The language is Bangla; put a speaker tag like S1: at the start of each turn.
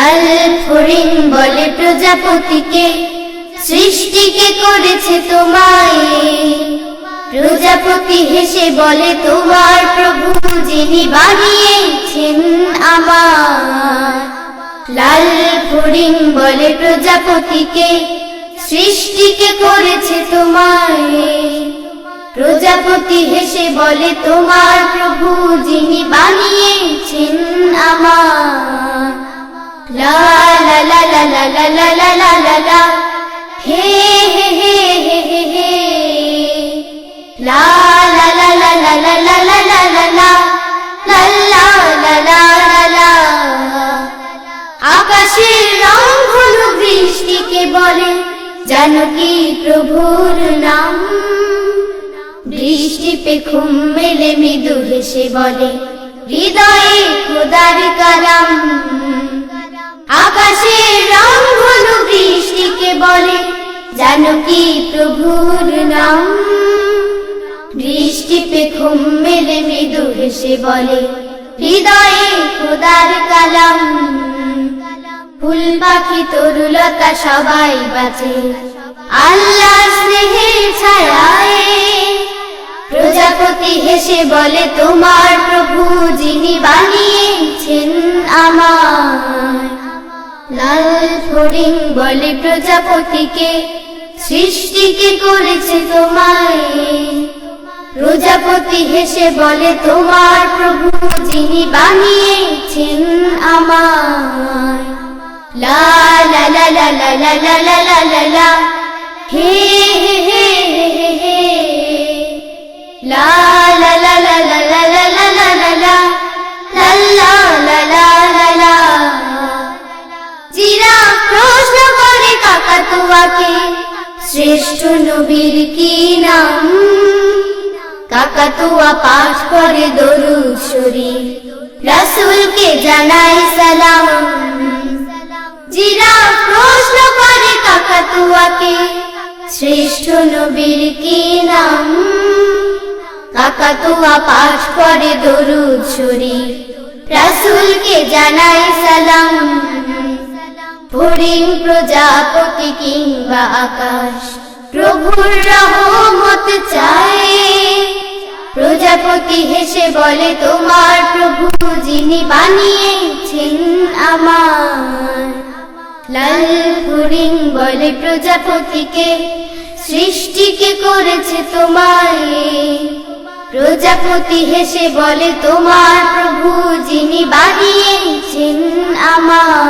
S1: লাল ফরিং বলে প্রজাপতিকে, সৃষ্টিকে করেছে তোমায়। প্রজাপতি হেসে বলে, তোমার প্রভু যিনি বানিয়েছেন আমার। লাল ফরিং বলে, প্রজাপতিকে, সৃষ্টিকে করেছে তোমায়। প্রজাপতি হেসে বলে, তোমার প্রভু যিনি লা লা লা হে হে হে হে হে হে লা লা লা লা লা লা লা লা লা লা আকাশের রং হলো বৃষ্টিকে বলে জানো কি প্রভুর নাম বৃষ্টি পে ঘুম মেলে মৃদু হেসে বলে হৃদয়ে খোদার কালাম জানো কি প্রভুর নাম? বৃষ্টি পে ঘুম মেলে, মৃদু হেসে বলে, হৃদয়ে খোদার কালাম। ফুল পাখি, তরুলতা সবাই বাঁচে। আল্লাহ স্নেহের প্রজাপতি হেসে বলে, তোমার প্রভু যিনি বানিয়েছেন আমার লাল ফড়িং বলে, প্রজাপতিকে সৃষ্টিকে করেছে তোমায় প্রজাপতি হেসে বলে তোমার প্রভু যিনি বানিয়েছেন আমার হে হে হে জিরা প্রশ্ন করে কাকাতুয়াকে শ্রেষ্ঠ নবীর কি নাম? কাকাতুয়া পাঠ করে দরুদ শরীফ। রাসূলকে জানাই সালাম। জিরা প্রশ্ন করে কাকাতুয়াকে, শ্রেষ্ঠ নবীর কি নাম? কাকাতুয়া পাঠ করে দরুদ শরীফ। রাসূলকে জানাই সালাম। ফড়িং প্রজাপতি কিংবা আকাশ, প্রভুর রহমত চায় প্রজাপতি হেসে বলে, তোমার প্রভু যিনি বানিয়েছেন আমার। লাল ফড়িং বলে, প্রজাপতিকে সৃষ্টিকে করেছে তোমায়। প্রজাপতি হেসে বলে, তোমার প্রভু যিনি বানিয়েছেন আমার।